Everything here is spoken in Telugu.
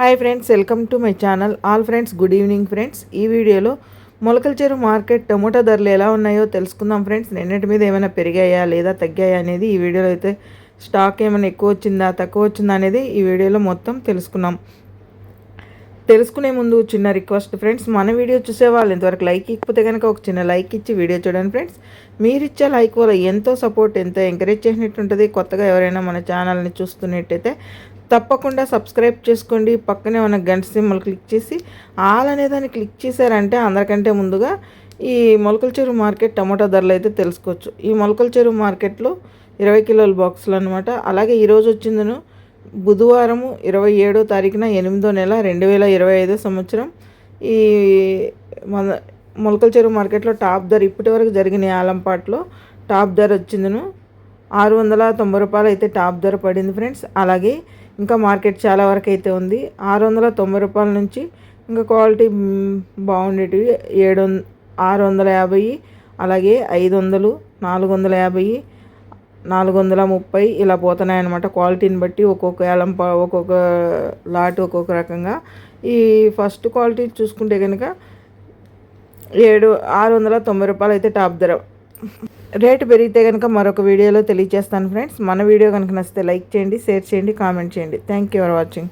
Hi friends welcome to my channel. All friends good evening friends. ఈ వీడియోలో మొలకల చెరువు మార్కెట్ టమోటా ధరలు ఎలా ఉన్నాయో తెలుసుకుందాం ఫ్రెండ్స్. నిన్నటి మీద ఏమైనా పెరిగాయా లేదా తగ్గాయా అనేది ఈ వీడియోలో అయితే స్టాక్ ఏమైనా ఎక్కువ వచ్చిందా తక్కువ వచ్చిందా అనేది ఈ వీడియోలో మొత్తం తెలుసుకున్నాం తెలుసుకునే ముందు చిన్న రిక్వెస్ట్ ఫ్రెండ్స్ మన వీడియో చూసే వాళ్ళు ఇంతవరకు లైక్ ఇకపోతే కనుక ఒక చిన్న లైక్ ఇచ్చి వీడియో చూడండి ఫ్రెండ్స్. మీరు ఇచ్చే లైక్ వల్ల ఎంతో సపోర్ట్ ఎంతో ఎంకరేజ్ చేసినట్టు ఉంటుంది కొత్తగా ఎవరైనా మన ఛానల్ని చూస్తున్నట్టయితే తప్పకుండా సబ్స్క్రైబ్ చేసుకోండి. పక్కనే ఉన్న గంట సింబల్ క్లిక్ చేసి ఆల్ అనే దాన్ని క్లిక్ చేశారంటే అందరికంటే ముందుగా ఈ మొలకల చెరువు మార్కెట్ టమాటా ధరలు అయితే తెలుసుకోవచ్చు. ఈ మొలకల చెరువు మార్కెట్లో ఇరవై కిలోల బాక్సులు అనమాట అలాగే ఈరోజు వచ్చిందను బుధవారము ఇరవై ఏడో తారీఖున ఎనిమిదో నెల రెండు వేల ఇరవై ఐదో సంవత్సరం. ఈ మన మొలకల చెరువు మార్కెట్లో టాప్ ధర ఇప్పటి వరకు జరిగిన ఆలంపాట్లో టాప్ ధర వచ్చిందను. ఆరు వందల తొంభై రూపాయలు అయితే టాప్ ధర పడింది ఫ్రెండ్స్. అలాగే ఇంకా మార్కెట్ చాలా వరకు అయితే ఉంది. ఆరు వందల తొంభై రూపాయల నుంచి ఇంకా క్వాలిటీ బాగుండేటివి. ఏడు ఆరు వందల యాభై అలాగే ఐదు వందలు నాలుగు వందల యాభై నాలుగు వందల ముప్పై ఇలా పోతున్నాయి అనమాట క్వాలిటీని బట్టి ఒక్కొక్క ఏలం ఒక్కొక్క లాట్ ఒక్కొక్క రకంగా. ఈ ఫస్ట్ క్వాలిటీ చూసుకుంటే కనుక ఏడు ఆరు వందల తొంభై రూపాయలు అయితే టాప్ ధర. రేటు పెరిగితే కనుక మరొక వీడియోలో తెలియజేస్తాను ఫ్రెండ్స్ మన వీడియో కనుక నచ్చితే లైక్ చేయండి షేర్ చేయండి కామెంట్ చేయండి. Thank you for watching